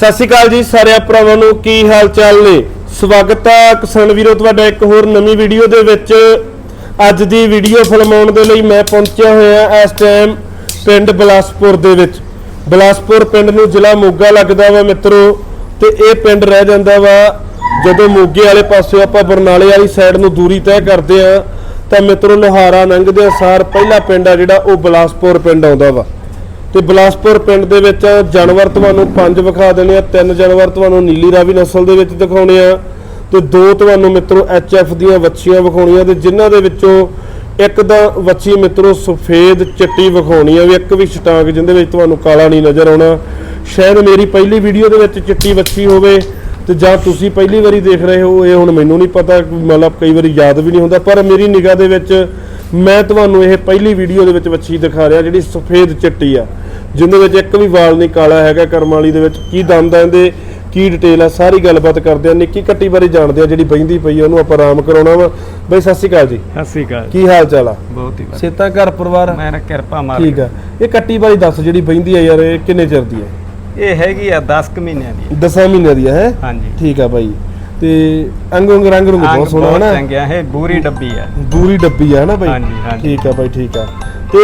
ਸਤਿ ਸ਼੍ਰੀ ਅਕਾਲ ਜੀ ਸਾਰੇ ਭਰਾਵਾਂ ਨੂੰ, ਕੀ ਹਾਲ ਚਾਲ ਨੇ? ਸਵਾਗਤ ਹੈ ਕਿਸਾਨ ਵੀਰੋ, ਤੁਹਾਡਾ ਇੱਕ ਹੋਰ ਨਵੀਂ ਵੀਡੀਓ ਦੇ ਵਿੱਚ। ਅੱਜ ਦੀ ਵੀਡੀਓ ਫਿਲਮਾਉਣ ਦੇ ਲਈ ਮੈਂ ਪਹੁੰਚਿਆ ਹੋਇਆ ਇਸ ਟਾਈਮ ਪਿੰਡ ਬਲਾਸਪੁਰ ਦੇ ਵਿੱਚ। ਬਲਾਸਪੁਰ ਪਿੰਡ ਨੂੰ ਜ਼ਿਲ੍ਹਾ ਮੋਗਾ ਲੱਗਦਾ ਵਾ ਮਿੱਤਰੋ, ਤੇ ਇਹ ਪਿੰਡ ਰਹਿ ਜਾਂਦਾ ਵਾ ਜਦੋਂ ਮੋਗੇ ਵਾਲੇ ਪਾਸੇ ਆਪਾਂ ਬਰਨਾਲੇ ਵਾਲੀ ਸਾਈਡ ਨੂੰ ਦੂਰੀ ਤੈਅ ਕਰਦੇ ਆ ਤਾਂ ਮਿੱਤਰੋ ਲੋਹਾਰਾ ਲੰਘਦੇ ਸਾਰ ਪਹਿਲਾ ਪਿੰਡ ਆ ਜਿਹੜਾ, ਉਹ ਬਲਾਸਪੁਰ ਪਿੰਡ ਆਉਂਦਾ ਵਾ। ਤੇ ਬਲਾਸਪੁਰ ਪਿੰਡ ਦੇ ਵਿੱਚ ਜਾਨਵਰ ਤੁਹਾਨੂੰ ਪੰਜ ਵਿਖਾ ਦੇਣੇ ਆ, ਤਿੰਨ ਜਾਨਵਰ ਤੁਹਾਨੂੰ ਨੀਲੀ ਰਾਵੀ ਨਸਲ ਦੇ ਵਿੱਚ ਦਿਖਾਉਣੇ ਆ ਤੇ ਦੋ ਤੁਹਾਨੂੰ ਮਿੱਤਰੋ ਐਫ ਦੀਆਂ ਵੱਛੀਆਂ ਵਿਖਾਉਣੀਆਂ ਤੇ ਜਿਨ੍ਹਾਂ ਦੇ ਵਿੱਚੋਂ ਇੱਕ ਦਾ ਵੱਛੀ ਮਿੱਤਰੋ ਸਫੇਦ ਚਿੱਟੀ ਵਿਖਾਉਣੀ ਆ, ਵੀ ਇੱਕ ਵੀ ਸਟਾਕ ਜਿੰਦੇ ਵਿੱਚ ਤੁਹਾਨੂੰ ਕਾਲਾ ਨਹੀਂ ਨਜ਼ਰ ਆਉਣਾ। ਸ਼ਾਇਦ ਮੇਰੀ ਪਹਿਲੀ ਵੀਡੀਓ ਦੇ ਵਿੱਚ ਚਿੱਟੀ ਵੱਛੀ ਹੋਵੇ ਤੇ ਜਾਂ ਤੁਸੀਂ ਪਹਿਲੀ ਵਾਰੀ ਦੇਖ ਰਹੇ ਹੋ, ਇਹ ਹੁਣ ਮੈਨੂੰ ਨਹੀਂ ਪਤਾ, ਮਤਲਬ ਕਈ ਵਾਰੀ ਯਾਦ ਵੀ ਨਹੀਂ ਹੁੰਦਾ, ਪਰ ਮੇਰੀ ਨਿਗਾਹ ਦੇ ਵਿੱਚ ਮੈਂ ਤੁਹਾਨੂੰ ਇਹ ਪਹਿਲੀ ਵੀਡੀਓ ਦੇ ਵਿੱਚ ਵੱਛੀ ਦਿਖਾ ਰਿਹਾ ਜਿਹੜੀ ਸਫੇਦ ਚਿੱਟੀ ਆ ਜਿੰਦੇ ਵਿੱਚ ਇੱਕ ਵੀ ਵਾਲ ਨਹੀਂ ਕਾਲਾ ਹੈਗਾ ਕਰਮ ਵਾਲੀ ਦੇ ਵਿੱਚ। ਕੀ ਦੰਦ ਆ ਇਹਦੇ ਕੀ ਡਿਟੇਲ ਆ ਸਾਰੀ ਗੱਲਬਾਤ ਕਰਦੇ ਆ। ਨਿੱਕੀ ਕੱਟੀ ਬਾਰੇ ਜਾਣਦੇ ਆ ਜਿਹੜੀ ਬਹਿੰਦੀ ਪਈ ਆ ਉਹਨੂੰ ਆਪਾਂ ਆਰਾਮ ਕਰਾਉਣਾ ਵਾ। ਬਈ ਸਤਿ ਸ਼੍ਰੀ ਅਕਾਲ ਜੀ। ਸਤਿ ਸ੍ਰੀ ਅਕਾਲ ਕੀ ਹਾਲ ਚਾਲ ਆ? ਬਹੁਤ ਹੀ ਵਧੀਆ। ਸੇਤਾ ਘਰ ਪਰਿਵਾਰ? ਮੈਂ ਨਾ ਕਿਰਪਾ ਮਾਰ ਠੀਕ ਆ। ਇਹ ਕੱਟੀ ਬਾਰੇ ਦੱਸ ਜਿਹੜੀ ਬਹਿੰਦੀ ਆ ਯਾਰ ਇਹ ਕਿੰਨੇ ਚਿਰ ਦੀ ਆ? ਇਹ ਹੈਗੀ ਆ 10 ਕੁ ਮਹੀਨਿਆਂ ਦੀ। ਦਸਾਂ ਮਹੀਨਿਆਂ ਦੀ ਆ ਹੈ? ਹਾਂਜੀ। ਠੀਕ ਆ ਬਾਈ। ਤੇ ਅੰਗ ਅੰਗ ਰੰਗ ਰੰਗ ਬਹੁਤ ਸੋਹਣਾ ਹੈ ਨਾ। ਚੰਗਿਆ ਇਹ ਬੂਰੀ ਡੱਬੀ ਆ। ਦੂਰੀ ਡੱਬੀ ਆ ਨਾ ਬਾਈ। ਹਾਂਜੀ, ਹਾਂਜੀ। ਠੀਕ ਆ ਬਾਈ ਠੀਕ ਆ। ਤੇ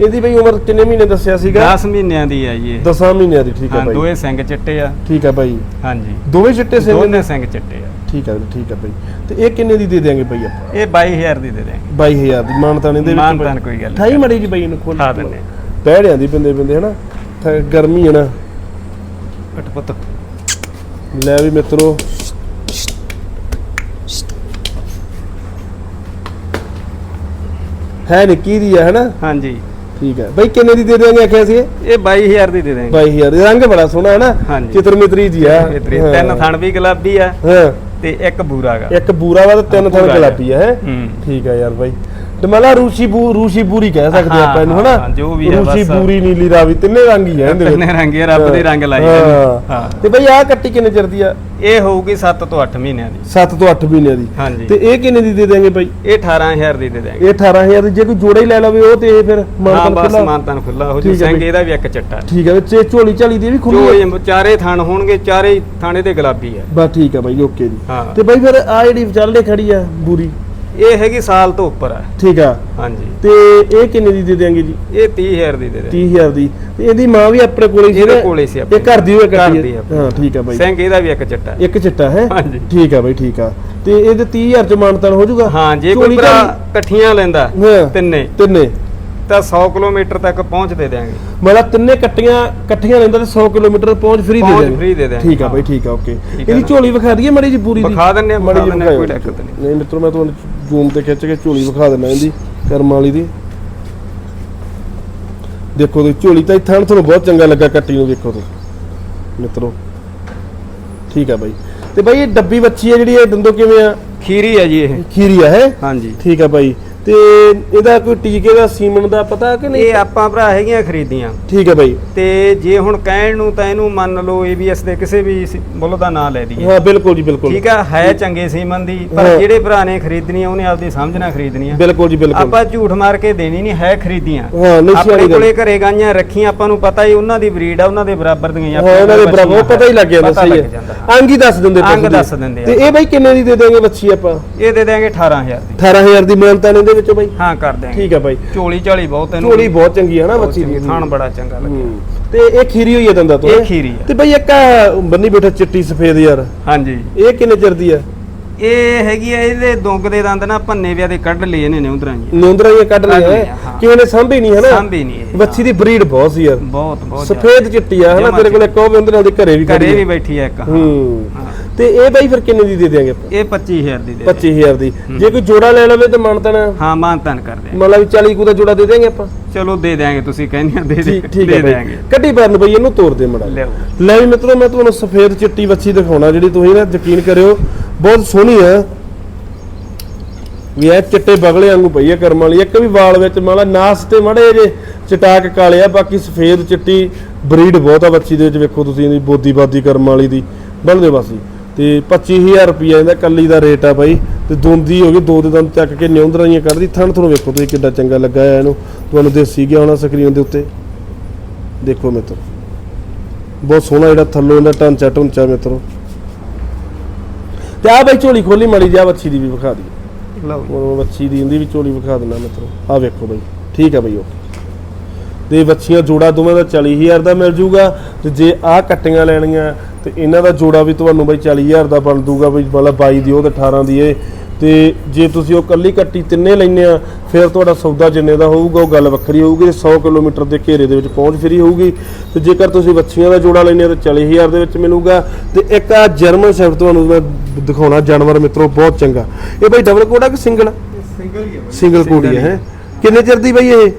ਇਹਦੀ ਬਈ ਉਮਰ ਕਿੰਨੇ ਮਹੀਨੇ ਦੱਸਿਆ ਸੀਗਾ? 10 ਮਹੀਨਿਆਂ ਦੀ ਆ ਜੀ ਇਹ। ਦਸਾਂ ਮਹੀਨਿਆਂ ਦੀ ਠੀਕ ਹਾਂ ਬਾਈ। ਦੋਏ ਸਿੰਘ ਚਿੱਟੇ ਆ। ਠੀਕ ਆ ਬਾਈ। ਹਾਂਜੀ। ਦੋਵੇਂ ਚਿੱਟੇ ਸਿੰਘ? ਦੋਨੇ ਸਿੰਘ ਚਿੱਟੇ ਆ। ਠੀਕ ਵੀਰੇ, ਠੀਕ ਆ ਬਾਈ। ਤੇ ਇਹ ਕਿੰਨੇ ਦੀ ਦੇ ਦਿਆਂਗੇ ਬਾਈ ਆਪਾਂ? ਇਹ 22000 ਦੀ ਦੇ ਦੇਂਗੇ 22000 ਦੀ। ਮਾਨਤਾਨੇ ਦੇ ਵਿੱਚ ਮਾਨਤਾਨ ਕੋਈ ਗੱਲ ਠਾਈ ਮੜੀ ਜੀ ਬਾਈ ਇਹਨੂੰ ਖੋਲ। ਖਾ ਦਿੰਨੇ ਪੈੜਿਆਂ ਦੀ ਬੰਦੇ ਬੰਦੇ ਹਨਾ? ਗਰਮੀ ਹੈ ਨਾ। ਅਟ ਪੁੱਤ। ਲੈ ਵੀ ਮਿੱਤਰੋ। ਹੈ ਨਿੱਕੀ ਦੀ ਹੈ ਹਨਾ ਹਾਂਜੀ। ਠੀਕ ਹੈ। ਬਾਈ ਕਿੰਨੇ ਦੀ ਦੇ ਦਿਆਂਗੇ ਆਖਿਆ ਸੀ ਇਹ? ਇਹ 22000 ਦੀ ਦੇ ਦੇਂਗੇ 22000 ਦੀ। ਰੰਗ ਬੜਾ ਸੋਹਣਾ ਹੈ ਨਾ? ਹਾਂਜੀ। ਚਿੱਤਰ ਮਿੱਤਰੀ ਜੀ ਆ। ਤਿੰਨ ਥਣ ਵੀ ਗੁਲਾਬੀ ਆ ਹਾਂ। ਤੇ ਇੱਕ ਬੂਰਾ ਗਾ। ਇੱਕ ਬੂਰਾ ਵਾ ਤੇ ਤਿੰਨ ਥਣ ਗੁਲਾਬੀ ਹੈ? ਹੂੰ। ਠੀਕ ਹੈ ਯਾਰ ਬਾਈ। ਡਮਲਾ ਰੂਸ਼ੀ ਬੂ ਰੂਸ਼ੀ ਪੂਰੀ ਕਹਿ ਸਕਦੇ ਹਾਂ, ਆਪਾਂ ਇਹਨੂੰ ਹਾਂ, ਹਨਾ? ਹਾਂ, ਜੋ ਵੀ ਹੈ ਰੂਸ਼ੀ ਬਸ। ਪੂਰੀ ਨੀਲੀ ਰਾਵੀ ਤਿੰਨੇ ਰੰਗ ਹੀ ਹੈ ਇਹਦੇ ਵਿੱਚ। ਤਿੰਨੇ ਰੰਗ ਹੀ ਰੱਬ ਦੇ ਰੰਗ ਲਾਈ ਜਾਂਦੇ। ਹਾਂ। ਹਾਂ। ਤੇ ਬਈ ਆਹ ਕੱਟੀ ਕਿੰਨੇ ਚਿਰ ਦੀ ਆ? ਇਹ ਹੋਊਗੀ 7 ਤੋਂ 8 ਮਹੀਨਿਆਂ ਦੀ। 7 ਤੋਂ 8 ਮਹੀਨਿਆਂ ਦੀ। ਹਾਂਜੀ। ਤੇ ਇਹ ਕਿੰਨੇ ਦੀ ਦੇ ਦੇਂਗੇ ਬਾਈ? ਇਹ 18000 ਦੀ ਦੇ ਦੇਂਗੇ ਇਹ 18000 ਦੀ ਜੇ ਕੋਈ ਜੋੜਾ ਹੀ ਲੈ ਲਵੇ ਉਹ ਤੇ ਇਹ ਫਿਰ ਹਾਂ ਬਸ ਖੁੱਲਾ ਮਾਨਤਨ ਖੁੱਲਾ ਹੋ ਜੂ ਠੀਕ ਹੈ ਸਿੰਘ ਬਈ। ਇਹਦਾ ਵੀ ਇੱਕ ਚੱਟਾ। ਠੀਕ ਹੈ ਵਿੱਚ ਇਹ ਝੋਲੀ ਝਾਲੀ ਦੀ ਵੀ ਖੁੱਲੀ ਹੈ ਜੋ ਚਾਰੇ ਥਣ ਹੋਣਗੇ ਚਾਰੇ ਹੀ ਥਾਣੇ ਤੇ ਗੁਲਾਬੀ ਆ। ਬਸ ਠੀਕ ਹੈ ਬਾਈ ਓਕੇ ਜੀ। ਹਾਂ। ਤੇ ਬਾਈ ਫਿਰ ਆ ਜਿਹੜੀ ਵਿਚਾਲੇ ਖੜੀ ਆ ਬੂਰੀ? ਇਹ ਹੈਗੀ ਸਾਲ ਤੋਂ ਉੱਪਰ ਆ। ਠੀਕ ਆ। ਹਾਂਜੀ। ਤੇ ਇਹ ਕਿੰਨੇ ਦੀ ਦੇ ਦੇਂਗੇ ਜੀ? ਇਹ 30000 ਦੀ ਦੇ ਦੇ 30000 ਦੀ। ਤੇ ਇਹਦੀ ਮਾਂ ਵੀ ਆਪਣੇ ਕੋਲੇ ਸੀ ਇਹਦੇ? ਕੋਲੇ ਸੀ ਇਹ। ਘਰ ਦੀ ਹੋਏ ਘਰ ਦੀ ਹੈ। ਹਾਂ ਠੀਕ ਆ ਬਾਈ। ਸਿੰਘ ਇਹਦਾ ਵੀ ਇੱਕ ਚੱਟਾ ਇੱਕ ਚਿੱਟਾ ਹੈ? ਹਾਂਜੀ। ਠੀਕ ਆ ਬਾਈ ਠੀਕ ਆ। ਤੇ ਇਹਦੇ 30000 ਚ ਮਾਨਤਨ ਹੋ ਜਾਊਗਾ? ਹਾਂ ਜੇ ਕੋਈ ਭਰਾ ਇਕੱਠੀਆਂ ਲੈਂਦਾ ਹਾਂ। ਤਿੰਨੇ। ਤਿੰਨੇ। ਤਾਂ 100 ਕਿਲੋਮੀਟਰ ਤੱਕ ਪਹੁੰਚ ਦੇ ਦਿਆਂਗੇ। ਮਤਲਬ ਤਿੰਨੇ ਕੱਟੀਆਂ ਇਕੱਠੀਆਂ ਲੈਂਦਾ ਤੇ 100 ਕਿਲੋਮੀਟਰ ਪਹੁੰਚ ਫ੍ਰੀ ਦੇ ਦੇਣਗੇ free ਦੇ ਦੇਣਗੇ। ਠੀਕ ਆ ਬਾਈ ਠੀਕ ਆ ਓਕੇ। ਇਹਦੀ। ਝੋਲੀ ਵਿਖਾ ਦਈਏ ਮੜੀ ਜੀ ਪੂਰੀ ਦੀ। ਵਿਖਾ ਦਿੰਦੇ ਆ, ਮਾੜੀ ਆ, ਕੋਈ। ਦਿੱਕਤ ਨਹੀਂ। ਨਹੀਂ ਮਿੱਤਰੋ ਮੈਂ ਤੁਹਾਨੂੰ ਜ਼ੂਮ ਤੇ ਖਿੱਚ ਕੇ ਝੋਲੀ ਵਿਖਾ ਦਿੰਦਾ ਇਹਦੀ ਕਰਮ ਵਾਲੀ ਦੀ। ਦੇਖੋ ਤੇ ਝੋਲੀ ਤਾਂ ਇੱਥੇ ਤੁਹਾਨੂੰ ਬਹੁਤ ਚੰਗਾ ਲੱਗਾ ਕੱਟੀ ਨੂੰ ਦੇਖੋ ਤੁਸੀਂ। ਮਿੱਤਰੋ ਠੀਕ ਆ ਬਾਈ। ਤੇ ਬਾਈ ਇਹ ਡੱਬੀ ਬੱਚੀ ਹੈ ਜਿਹੜੀ ਇਹ ਦੰਦੋ ਕਿਵੇਂ ਆ? ਖੀਰੀ ਆ ਜੀ ਇਹ। ਖੀਰੀ ਆ ਹੈ? ਹਾਂਜੀ। ਠੀਕ ਆ ਬਾਈ। ਤੇ ਇਹਦਾ ਕੋਈ ਟੀਕੇ ਦਾ ਸੀਮਨ ਦਾ ਪਤਾ ਕਿ ਨਹੀਂ? ਇਹ ਆਪਾਂ ਭਰਾ ਹੈਗੀਆਂ ਖਰੀਦੀਆਂ। ਠੀਕ ਆ ਬਾਈ। ਤੇ ਜੇ ਹੁਣ ਕਹਿਣ ਨੂੰ ਤਾਂ ਇਹਨੂੰ ਮੰਨ ਲਓ ABS ਦੇ ਕਿਸੇ ਵੀ ਸੀ- ਬੁੱਲ ਦਾ ਨਾਂ ਲੈ ਦਈਏ ਹਾਂ ਬਿਲਕੁਲ ਜੀ ਬਿਲਕੁਲ। ਠੀਕ ਆ ਹੈ ਚੰਗੇ ਸੀਮਨ ਦੀ ਹਾਂ। ਪਰ ਜਿਹੜੇ ਭਰਾ ਨੇ ਖਰੀਦਣੀ ਆ ਉਹਨੇ ਆਪਦੀ ਸਮਝ ਨਾਲ ਖਰੀਦਣੀ ਆ ਬਿਲਕੁਲ ਜੀ ਬਿਲਕੁਲ। ਆਪਾਂ ਝੂਠ ਮਾਰ ਕੇ ਦੇਣੀ ਨਹੀਂ ਹੈ ਖਰੀਦੀਆਂ। ਹਾਂ ਨਹੀਂ ਆਪਣੇ ਸਿਆਣੀ ਗੱਲ। ਕੋਲੇ ਘਰੇ ਗਾਈਆਂ ਰੱਖੀਆਂ ਆਪਾਂ ਨੂੰ ਪਤਾ ਹੀ ਉਹਨਾਂ ਦੀ ਬਰੀਡ ਆ ਉਹਨਾਂ ਦੇ ਬਰਾਬਰ ਦੀਆਂ ਹੀ ਹਾਂ ਉਹਨਾਂ ਦੇ ਬਰਾਬਰ ਪਤਾ ਹੀ ਲੱਗ ਜਾਂਦਾ ਪਤਾ ਸਹੀ ਲੱਗ ਹੈ। ਜਾਂਦਾ। ਅੰਗ ਹੀ ਦੱਸ ਦਿੰਦੇ ਅੰਗ ਪਸ਼ੂ ਦੇ। ਦੱਸ ਦਿੰਦੇ ਆ। ਤੇ ਇਹ ਬਾਈ ਕਿੰਨੇ ਦੀ ਦੇ ਦੇਂਗੇ ਬੱਚੀ ਆਪਾਂ? ਇਹ ਦੇ ਦਿਆਂਗੇ 18000 ਦੀ। 18000 ਦੀ ਮਿਹਨਤਾਂ ਨੇ ਇਹਦੇ ਵਿੱਚੋਂ ਬਾਈ? ਹਾਂ ਕਰ ਦਿਆਂਗੇ। ਠੀਕ ਆ ਬਾਈ। ਝੋਲੀ ਝਾਲੀ ਬਹੁਤ ਇਹਨੂੰ ਝੋਲੀ ਬਹੁਤ ਚੰਗੀ ਹੈ ਨਾ ਬੱਚੀ ਦੀ। ਥਣ ਬੜਾ ਚੰਗਾ ਲੱਗਿਆ। ਹੂੰ। ਤੇ ਇਹ ਖੀਰੀ ਹੋਈ ਹੈ ਦੰਦਾ ਤੋਂ ਇਹ ਹੈਂ? ਖੀਰੀ ਆ। ਤੇ ਬਾਈ ਇੱਕ ਬੰਨੀ ਬੈਠਾ ਚਿੱਟੀ ਸਫੇਦ ਯਾਰ। ਹਾਂਜੀ। ਇਹ ਕਿੰਨੇ ਚਿਰ ਦੀ ਆ? ਇਹ ਹੈਗੀ ਆ ਇਹਦੇ ਦੁੰਗ ਦੇ ਦੰਦ ਨਾ ਭੰਨੇ ਵਿਆ ਦੇ ਕੱਢ ਲਏ ਇਹਨੇ ਨਿਉਂਦਰਾਂ ਜੀ। ਨਿੰਦਰਾ ਇਹ ਕੱਢ ਹਾਂ। ਕਿਸੇ ਨੇ ਸਾਂਭੀ ਨਹੀਂ ਹੈ ਨਾ? ਸਾਂਭੀ ਨਹੀਂ ਬੱਚੀ ਦੀ ਬਰੀਡ ਬਹੁਤ ਸੀ ਯਾਰ। ਬਹੁਤ ਬਹੁਤ ਸਫੇਦ ਚਿੱਟੀ ਆ ਹਨਾ ਤੇਰੇ ਕੋਲ ਇੱਕ ਉਹ ਵੀ ਉਹਦੇ ਨਾਲ ਦੇ ਘਰੇ ਵੀ ਘਰੇ। ਵੀ ਬੈਠੀ ਆ ਇੱਕ ਹਾਂ। ਹੂੰ ਹਾਂ। ਤੇ ਇਹ ਬਾਈ ਫਿਰ ਕਿੰਨੇ ਦੀ ਦੇ ਦਿਆਂਗੇ ਆਪਾਂ? ਇਹ 25000 ਦੀ ਦੇ ਦੇ 25000 ਦੀ। ਜੇ ਕੋਈ ਜੋੜਾ ਲੈ ਲਵੇ ਤਾਂ ਮੰਨਤਣਾ ਹਾਂ ਮਾਨਤਨ ਕਰਦੇ ਮਤਲਬ ਵੀ 40 ਕੁ ਦਾ ਜੋੜਾ ਦੇ ਦੇਂਗੇ ਆਪਾਂ? ਚਲੋ ਦੇ ਦਿਆਂਗੇ ਤੁਸੀਂ ਕਹਿੰਦੇ ਆ ਦੇ ਦੇ ਠੀਕ ਠੀਕ ਦੇ ਹੈ ਬਾਈ। ਦਿਆਂਗੇ। ਕੱਢੀ ਬਰਨ ਬਈ ਇਹਨੂੰ ਤੋੜ ਦੇ ਮੜਾ ਲਿਆਓ। ਲੈ ਵੀ ਮਿੱਤਰੋ ਮੈਂ ਤੁਹਾਨੂੰ ਸਫੇਦ ਚਿੱਟੀ ਵੱਛੀ ਦਿਖਾਉਣਾ ਜਿਹੜੀ ਤੁਸੀਂ ਨਾ ਯਕੀਨ ਕਰਿਓ ਬਹੁਤ ਸੋਹਣੀ ਆ ਵੀ ਇਹ ਚਿੱਟੇ ਬਗਲੇ ਵਾਂਗੂ ਪਈ ਆ ਕਰਮ ਵਾਲੀ। ਇੱਕ ਵੀ ਵਾਲ ਵਿੱਚ ਮਾਲਾ ਨਾਸ ਤੇ ਮੜੇ ਜੇ ਚਟਾਕ ਕਾਲੇ ਆ ਬਾਕੀ ਸਫੇਦ ਚਿੱਟੀ ਬਰੀਡ ਬਹੁਤ ਆ ਵੱਛੀ ਦੇ ਵਿੱਚ ਵੇਖੋ ਤੁਸੀਂ ਇਹਦੀ ਬੋਦੀ ਬਾਦੀ ਕਰਮ ਵਾਲੀ ਦੀ। ਬਣਦੇ ਵਾਸੀ ਤੇ 25000 ਰੁਪਿਆ ਇਹਦਾ ਕੱਲੀ ਦਾ ਰੇਟ ਆ ਬਾਈ ਤੇ ਦੋਂਦੀ ਹੋ ਗਈ ਦੋ ਦੇ ਦੰਦ ਚੱਕ ਕੇ ਨਿਉਂਦਰਾਂ ਜੀਆਂ ਕੱਢਦੀ ਥਣ ਤੁਹਾਨੂੰ ਵੇਖੋ ਤੁਸੀਂ ਕਿੱਡਾ ਚੰਗਾ ਲੱਗਾ ਹੈ ਇਹਨੂੰ। ਤੁਹਾਨੂੰ ਦੇਸੀ ਗਿਆ ਹੋਣਾ ਸਕਰੀਨ ਦੇ ਉੱਤੇ। ਦੇਖੋ ਮਿੱਤਰ। ਬਹੁਤ ਸੋਹਣਾ ਜਿਹੜਾ ਥੱਲੋਂ ਇਹਦਾ ਢਾਂਚਾ ਢੁੰਚਾ ਮਿੱਤਰੋ। ਤੇ ਆ ਬਈ ਝੋਲੀ ਖੋਲੀ ਮੜੀ ਜਾ ਬੱਚੀ ਦੀ ਵੀ ਵਿਖਾ ਦੀ ਲਓ ਬੱਚੀ ਦੀ ਇਹਦੀ ਵੀ ਝੋਲੀ ਵਿਖਾ ਦਿੰਦਾ ਮਿੱਤਰੋ। ਆ ਵੇਖੋ ਬਈ ਠੀਕ ਆ ਬਈ ਉਹ। ਤੇ ਬੱਚੀਆਂ ਜੋੜਾ ਦੋਵਾਂ ਦਾ 40000 ਦਾ ਮਿਲ ਜੂਗਾ। ਤੇ ਜੇ ਆਹ ਕੱਟੀਆਂ ਲੈਣੀਆਂ ਤੇ ਇਹਨਾਂ ਦਾ ਜੋੜਾ ਵੀ ਤੁਹਾਨੂੰ ਬਈ 40000 ਦਾ ਬਣ ਦੂਗਾ ਬਈ ਮਤਲਬ 22 ਦੀ ਉਹ ਤੇ 18 ਦੀ ਇਹ ਤੇ ਜੇ ਤੁਸੀਂ ਉਹ ਕੱਲੀ ਕੱਟੀ ਤਿੰਨੇ ਲੈਨੇ ਆ ਫਿਰ ਤੁਹਾਡਾ ਸੌਦਾ ਜਿੰਨੇ ਦਾ ਹੋਊਗਾ ਉਹ ਗੱਲ ਵੱਖਰੀ ਹੋਊਗੀ 100 ਕਿਲੋਮੀਟਰ ਦੇ ਘੇਰੇ ਦੇ ਵਿੱਚ ਪਹੁੰਚ ਫਰੀ ਹੋਊਗੀ। ਤੇ ਜੇਕਰ ਤੁਸੀਂ ਬੱਚੀਆਂ ਦਾ ਜੋੜਾ ਲੈਨੇ ਆ ਤਾਂ 40000 ਦੇ ਵਿੱਚ ਮਿਲੂਗਾ। ਤੇ ਇੱਕ ਆ ਜਰਮਨ ਸ਼ੈਫਟ ਤੁਹਾਨੂੰ ਮੈਂ ਦਿਖਾਉਣਾ ਜਾਨਵਰ ਮਿੱਤਰੋ ਬਹੁਤ ਚੰਗਾ। ਇਹ ਬਈ ਡਬਲ ਕੋਡਾ ਕਿ ਸਿੰਗਲ ਸਿੰਗਲ ਕੋਡੀ ਹੈ ਹੈਂ? ਕਿੰਨੇ ਚਿਰ ਦੀ ਬਈ ਇਹ?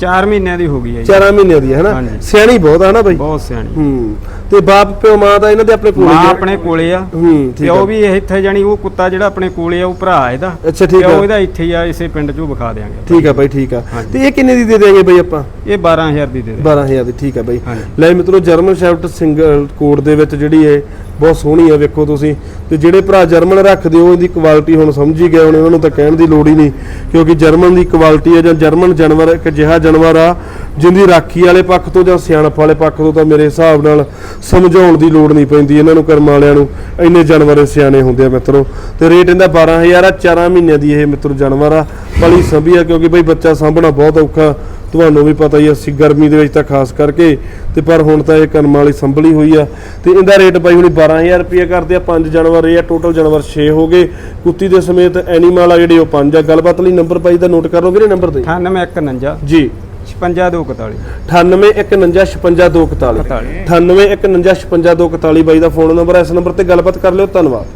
4 ਮਹੀਨਿਆਂ ਦੀ ਹੋ ਗਈ ਹੈ ਜੀ। 4 ਮਹੀਨਿਆਂ ਦੀ ਹੈ ਹਨਾ। ਸਿਆਣੀ ਬਹੁਤ ਆ ਨਾ ਬਈ? ਬਹੁਤ ਸਿਆਣੀ। ਹੂੰ। ਤੇ ਬਾਪ ਪਿਓ ਮਾਂ ਦਾ ਇਹਨਾਂ ਦੇ ਆਪਣੇ ਕੋਲ ਮਾਂ ਆ? ਆਪਣੇ ਕੋਲੇ ਆ। ਹੂੰ ਠੀਕ ਪਿਓ ਆ ਵੀ ਇਹ ਇੱਥੇ ਜਾਣੀ ਉਹ ਕੁੱਤਾ ਜਿਹੜਾ ਆਪਣੇ ਕੋਲੇ ਆ ਉਹ ਭਰਾ ਇਹਦਾ। ਅੱਛਾ ਠੀਕ ਪਿਓ ਆ। ਇਹਦਾ ਇੱਥੇ ਹੀ ਆ ਇਸੇ ਪਿੰਡ 'ਚੋਂ ਵਿਖਾ ਦੇਾਂਗੇ ਠੀਕ ਆ ਬਾਈ ਠੀਕ ਆ। ਤੇ ਇਹ ਕਿੰਨੇ ਦੀ ਦੇ ਦੇਾਂਗੇ ਬਾਈ ਆਪਾਂ? ਇਹ 12000 ਦੀ ਦੇ ਦੇ 12000 ਦੀ ਠੀਕ ਆ ਬਾਈ। ਲੈ ਮਿੱਤਰੋ ਜਰਮਨ ਸ਼ੈਫਟ ਸਿੰਗਲ ਕੋਡ ਦੇ ਵਿੱਚ ਜਿਹੜੀ ਹੈ ਬਹੁਤ ਸੋਹਣੀ ਆ ਵੇਖੋ ਤੁਸੀਂ। ਤੇ ਜਿਹੜੇ ਭਰਾ ਜਰਮਨ ਰੱਖਦੇ ਹੋ ਇਹਦੀ ਕੁਆਲਿਟੀ ਹੁਣ ਸਮਝ ਹੀ ਗਏ ਹੋਣੇ ਉਹਨਾਂ ਨੂੰ ਤਾਂ ਕਹਿਣ ਦੀ ਲੋੜ ਹੀ ਨਹੀਂ। ਕਿਉਂਕਿ ਜਰਮਨ ਦੀ ਕੁਆਲਿਟੀ ਹੈ ਜਾਂ ਜਰਮਨ ਜਾਨਵਰ ਇੱਕ ਅਜਿਹਾ ਜਾਨਵਰ ਆ ਜਿੰਦੀ ਰਾਖੀ ਵਾਲੇ ਪੱਖ ਤੋਂ ਜਾਂ ਸਿਆਣਪ ਵਾਲੇ ਪੱਖ ਤੋਂ ਤਾਂ ਮੇਰੇ ਹਿਸਾਬ ਨਾਲ ਸਮਝਾਉਣ ਦੀ ਲੋੜ ਨਹੀਂ ਪੈਂਦੀ ਇਹਨਾਂ ਨੂੰ ਕਰਮ ਵਾਲਿਆਂ ਨੂੰ। ਇੰਨੇ ਜਾਨਵਰ ਸਿਆਣੇ ਹੁੰਦੇ ਆ ਮਿੱਤਰੋ। ਤੇ ਰੇਟ ਇਹਦਾ 12000 ਆ 4 ਮਹੀਨਿਆਂ ਦੀ ਇਹ ਮਿੱਤਰੋ ਜਾਨਵਰ ਆ। ਬੜੀ ਸੰਭੀ ਆ ਕਿਉਂਕਿ ਬਈ ਬੱਚਾ ਸਾਂਭਣਾ ਬਹੁਤ ਔਖਾ। ਤੁਹਾਨੂੰ ਵੀ ਪਤਾ ਹੀ ਆ ਸੀ ਗਰਮੀ ਦੇ ਵਿੱਚ ਤਾਂ ਖਾਸ ਕਰਕੇ। ਤੇ ਪਰ ਹੁਣ ਤਾਂ ਇਹ ਕਰਮ ਵਾਲੀ ਸੰਭਲੀ ਹੋਈ ਆ। ਤੇ ਇਹਦਾ ਰੇਟ ਬਾਈ ਹੁਣੀ 12000 ਰੁਪਏ ਕਰਦੇ ਆ ਪੰਜ ਜਾਨਵਰ ਇਹ ਆ ਟੋਟਲ ਜਾਨਵਰ 6 ਹੋ ਗਏ। ਕੁੱਤੀ ਦੇ ਸਮੇਤ ਐਨੀਮਲ ਆ ਜਿਹੜੇ ਉਹ ਪੰਜ ਆ। ਗੱਲਬਾਤ ਲਈ ਨੰਬਰ ਬਾਈ ਦਾ ਨੋਟ ਕਰ ਲਓ ਵੀਰੇ ਨੰਬਰ ਤੇ। 9851 ਜੀ। 56241 9815524241 9815524241 ਬਾਈ ਦਾ ਫੋਨ ਨੰਬਰ ਹੈ ਇਸ ਨੰਬਰ ਤੇ ਗੱਲਬਾਤ ਕਰ ਲਿਓ ਧੰਨਵਾਦ।